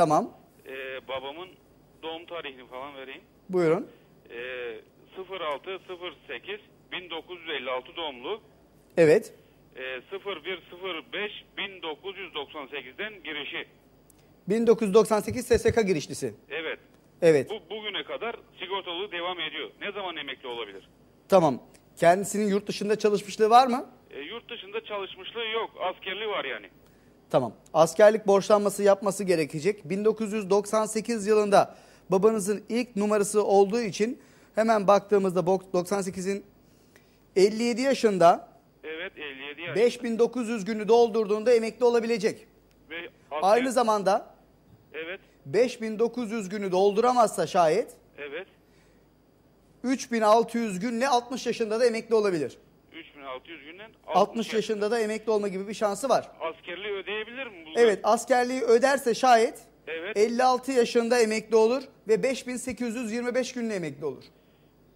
Tamam. Ee, babamın doğum tarihini falan vereyim. Buyurun. Ee, 0608 1956 doğumlu. Evet. Ee, 0105 1998'den girişi. 1998 SSK girişlisi. Evet. Evet. Bu bugüne kadar sigortalı devam ediyor. Ne zaman emekli olabilir? Tamam. Kendisinin yurt dışında çalışmışlığı var mı? Ee, yurt dışında çalışmışlığı yok. Askerliği var yani. Tamam. Askerlik borçlanması yapması gerekecek. 1998 yılında babanızın ilk numarası olduğu için hemen baktığımızda bok- 98'in 57 yaşında Evet 57 yaş. 5900 günü doldurduğunda emekli olabilecek. Ve Aynı zamanda Evet. 5900 günü dolduramazsa şayet Evet. 3600 günle 60 yaşında da emekli olabilir. 3600 günden 60 yaşında da emekli olma gibi bir şansı var. Askerliği ödeyebilir mi? bu? Evet askerliği öderse şayet Evet. 56 yaşında emekli olur ve 5825 günle emekli olur.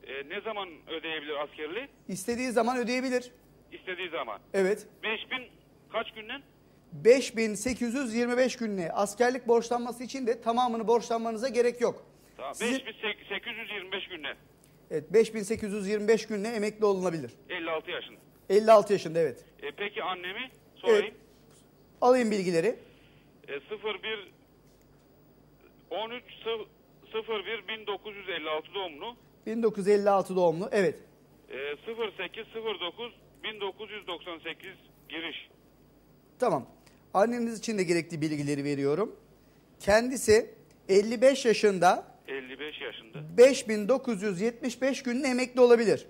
Ee, ne zaman ödeyebilir askerliği? İstediği zaman ödeyebilir. İstediği zaman. Evet. 5000 kaç günden? 5825 günle askerlik borçlanması için de tamamını borçlanmanıza gerek yok. Tamam. Sizin- 5825 günden. Evet 5825 günle emekli olunabilir. 56 yaşında. 56 yaşında evet. E, peki annemi sorayım. Evet. Alayım bilgileri. E, 01 13 01 1956 doğumlu. 1956 doğumlu. Evet. E, 08 09 1998 giriş. Tamam. Anneniz için de gerekli bilgileri veriyorum. Kendisi 55 yaşında 55 yaşında. 5975 günün emekli olabilir.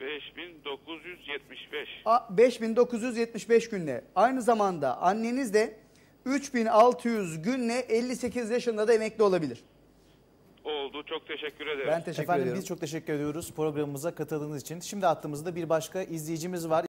5975. A- 5975 günle. Aynı zamanda anneniz de 3600 günle 58 yaşında da emekli olabilir. Oldu. Çok teşekkür ederim. Ben teşekkür Efendim ederim. biz çok teşekkür ediyoruz programımıza katıldığınız için. Şimdi attığımızda bir başka izleyicimiz var.